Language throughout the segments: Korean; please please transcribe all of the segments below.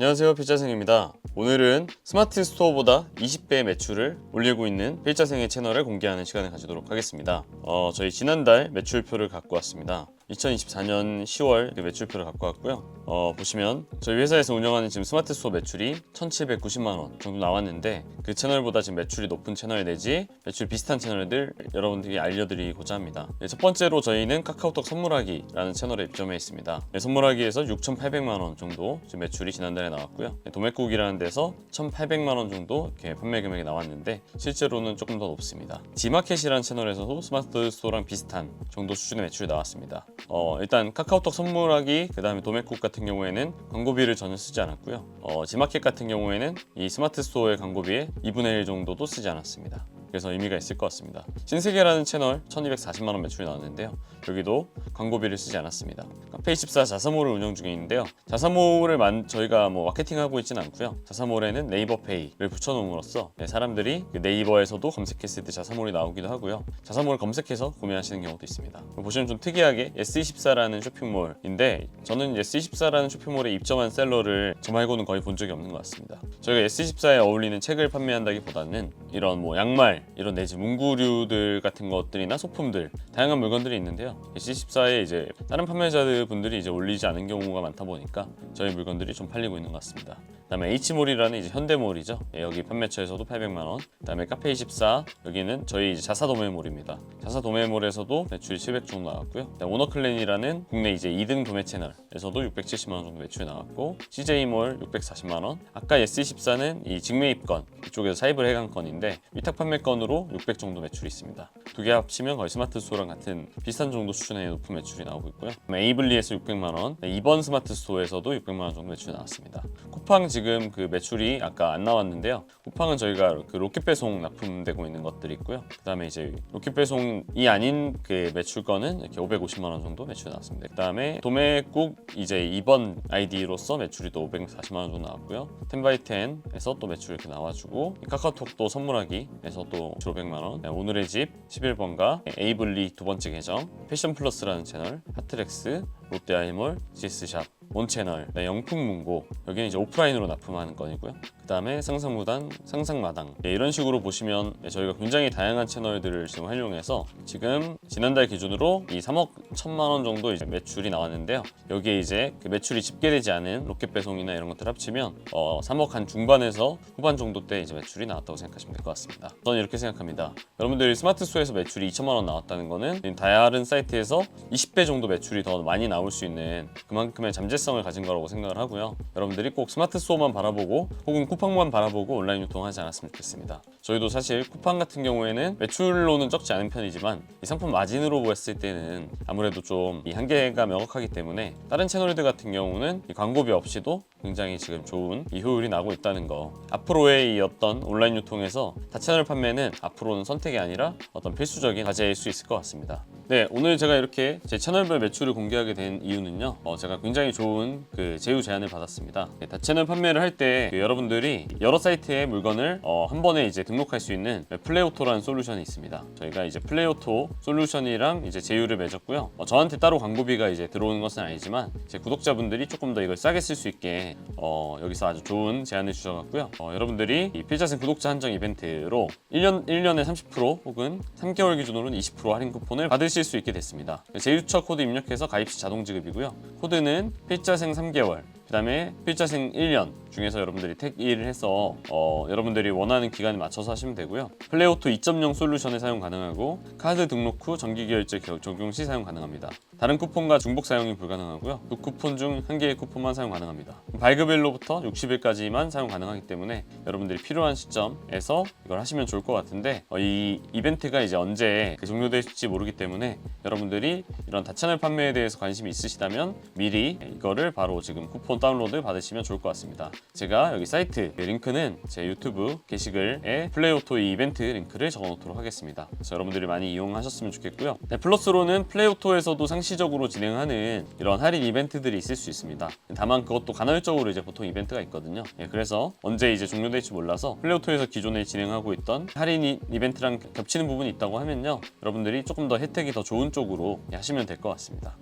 안녕하세요 필자생입니다. 오늘은 스마트 스토어보다 20배의 매출을 올리고 있는 필자생의 채널을 공개하는 시간을 가지도록 하겠습니다. 어, 저희 지난달 매출표를 갖고 왔습니다 2024년 10월 그 매출표를 갖고 왔고요. 어, 보시면 저희 회사에서 운영하는 지금 스마트 스토어 매출이 1790만 원 정도 나왔는데 그 채널보다 지금 매출이 높은 채널 내지 매출 비슷한 채널들 여러분들이 알려드리고자 합니다. 네, 첫 번째로 저희는 카카오톡 선물하기라는 채널에 입점해 있습니다. 네, 선물하기에서 6,800만 원 정도 지금 매출이 지난달에 나왔고요. 네, 도매국이라는 데서 1,800만 원 정도 이렇게 판매 금액이 나왔는데 실제로는 조금 더 높습니다. 지마켓이라는 채널에서도 스마트 스토어랑 비슷한 정도 수준의 매출이 나왔습니다 어, 일단 카카오톡 선물하기 그 다음에 도매국 같은 경우에는 광고비를 전혀 쓰지 않았고요. 어, 지마켓 같은 경우에는 이 스마트 스토어의 광고비의 2분의 1 정도도 쓰지 않았습니다 그래서 의미가 있을 것 같습니다. 신세계라는 채널 1240만 원 매출이 나왔는데요. 여기도 광고비를 쓰지 않았습니다. 카페24 자사몰을 운영 중에 있는데요. 자사몰을 만, 저희가 뭐 마케팅하고 있지는 않고요. 자사몰에는 네이버페이를 붙여놓음으로써 네, 사람들이 그 네이버에서도 검색했을 때 자사몰이 나오기도 하고요. 자사몰을 검색해서 구매하시는 경우도 있습니다. 보시면 좀 특이하게 S24라는 쇼핑몰인데 저는 S24라는 쇼핑몰에 입점한 셀러를 저 말고는 거의 본 적이 없는 것 같습니다. 저희가 S24에 어울리는 책을 판매한다기보다는 이런 뭐 양말 이런 내지 문구류들 같은 것들이나 소품들 다양한 물건들이 있는데요. C14에 이제 다른 판매자들 분들이 이제 올리지 않은 경우가 많다 보니까 저희 물건들이 좀 팔리고 있는 것 같습니다. 그다음에 H몰이라는 이제 현대몰이죠. 예, 여기 판매처에서도 800만 원. 그다음에 카페 24 여기는 저희 이제 자사 도매몰입니다. 자사 도매몰에서도 매출이 700 정도 나왔고요. 오너클랜이라는 국내 이제 2등 도매 채널에서도 670만 원 정도 매출이 나왔고 CJ몰 640만 원. 아까 S24는 이 직매입건 이쪽에서 사입을 해간 건인데 위탁 판매건 으로 600 정도 매출이 있습니다. 두 개 합치면 거의 스마트 스토어랑 같은 비슷한 정도 수준의 높은 매출이 나오고 있고요. 그다음에 에이블리에서 600만 원, 네, 이번 스마트 스토어에서도 600만 원 정도 매출이 나왔습니다. 쿠팡 지금 그 매출이 아까 안 나왔는데요. 쿠팡은 저희가 그 로켓 배송 납품되고 있는 것들이 있고요. 그다음에 이제 로켓 배송이 아닌 그 매출건은 이렇게 550만 원 정도 매출이 나왔습니다. 그다음에 도매국 이제 이번 아이디로서 매출이 또 540만 원 정도 나왔고요. 텐바이텐에서 또 매출 이렇게 나와주고 카카오톡도 선물하기에서 또 500만 원. 네, 오늘의 집 11번가 에이블리 두 번째 계정 패션 플러스라는 채널 하트렉스 롯데아이몰 GS샵 온 채널, 네, 영풍문고 여기는 이제 오프라인으로 납품하는 건이고요. 그 다음에 상상무단, 상상마당 네, 이런 식으로 보시면 네, 저희가 굉장히 다양한 채널들을 지금 활용해서 지금 지난달 기준으로 이 3억 1천만 원 정도 이제 매출이 나왔는데요. 여기에 이제 그 매출이 집계되지 않은 로켓 배송이나 이런 것들 합치면 어, 3억 한 중반에서 후반 정도 때 이제 매출이 나왔다고 생각하시면 될 것 같습니다. 저는 이렇게 생각합니다. 여러분들이 스마트 스토어에서 매출이 2천만 원 나왔다는 거는 다른 사이트에서 20배 정도 매출이 더 많이 나올 수 있는 그만큼의 잠재 성을 가진 거라고 생각을 하고요. 여러분들이 꼭 스마트 스토어만 바라보고 혹은 쿠팡만 바라보고 온라인 유통하지 않았으면 좋겠습니다. 저희도 사실 쿠팡 같은 경우에는 매출로는 적지 않은 편이지만 이 상품 마진으로 봤을 때는 아무래도 좀 이 한계가 명확하기 때문에 다른 채널들 같은 경우는 이 광고비 없이도 굉장히 지금 좋은 이 효율이 나고 있다는 거 앞으로의 이 어떤 온라인 유통에서 다채널 판매는 앞으로는 선택이 아니라 어떤 필수적인 과제일 수 있을 것 같습니다. 네, 오늘 제가 이렇게 제 채널별 매출을 공개하게 된 이유는요. 어, 제가 굉장히 좋은 그 제휴 제안을 받았습니다. 네, 다채널 판매를 할 때 여러분들이 여러 사이트에 물건을 어, 한 번에 이제 등록할 수 있는 플레이오토라는 솔루션이 있습니다. 저희가 이제 플레이오토 솔루션이랑 이제 제휴를 맺었고요. 어, 저한테 따로 광고비가 이제 들어오는 것은 아니지만 제 구독자분들이 조금 더 이걸 싸게 쓸 수 있게 어, 여기서 아주 좋은 제안을 주셔갖고요. 어, 여러분들이 이 필자생 구독자 한정 이벤트로 1년 1년에 30% 혹은 3개월 기준으로는 20% 할인 쿠폰을 받으실 수 있게 됐습니다. 제휴처 코드 입력해서 가입 시 자동 지급이고요. 코드는 필 자생 3개월 그 다음에 필자생 1년 중에서 여러분들이 택 1을 해서 어, 여러분들이 원하는 기간에 맞춰서 하시면 되고요. 플레이오토 2.0 솔루션에 사용 가능하고 카드 등록 후 정기 결제 겨- 적용 시 사용 가능합니다. 다른 쿠폰과 중복 사용이 불가능하고요. 두 쿠폰 중 한 개의 쿠폰만 사용 가능합니다. 발급일로부터 60일까지만 사용 가능하기 때문에 여러분들이 필요한 시점에서 이걸 하시면 좋을 것 같은데 어, 이 이벤트가 이제 언제 그 종료될지 모르기 때문에 여러분들이 이런 다채널 판매에 대해서 관심이 있으시다면 미리 이거를 바로 지금 쿠폰 다운로드 받으시면 좋을 것 같습니다. 제가 여기 사이트 링크는 제 유튜브 게시글에 플레이오토 이 이벤트 링크를 적어놓도록 하겠습니다. 그래서 여러분들이 많이 이용하셨으면 좋겠고요. 네, 플러스로는 플레이오토에서도 상시적으로 진행하는 이런 할인 이벤트들이 있을 수 있습니다. 다만 그것도 간헐적으로 이제 보통 이벤트가 있거든요. 예, 그래서 언제 이제 종료될지 몰라서 플레이오토에서 기존에 진행하고 있던 할인 이- 이벤트랑 겹치는 부분이 있다고 하면요. 여러분들이 조금 더 혜택이 더 좋은 쪽으로 예, 하시면 될 것 같습니다.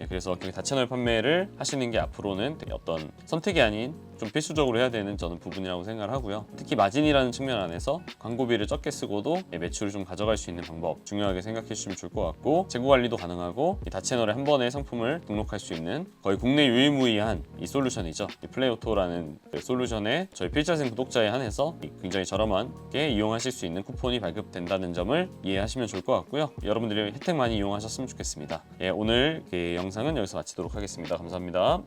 예, 그래서 그렇게 다채널 판매를 하시는 게 앞으로는 어떤 선택이 아닌 좀 필수적으로 해야 되는 저는 부분이라고 생각을 하고요. 특히 마진이라는 측면 안에서 광고비를 적게 쓰고도 예, 매출을 좀 가져갈 수 있는 방법 중요하게 생각해 주시면 좋을 것 같고 재고 관리도 가능하고 이 다채널에 한 번에 상품을 등록할 수 있는 거의 국내 유일무이한 이 솔루션이죠. 이 플레이오토라는 그 솔루션에 저희 필자생 구독자에 한해서 이 굉장히 저렴하게 이용하실 수 있는 쿠폰이 발급된다는 점을 이해하시면 좋을 것 같고요. 여러분들이 혜택 많이 이용하셨으면 좋겠습니다. 예, 오늘 그 영상은 여기서 마치도록 하겠습니다. 감사합니다.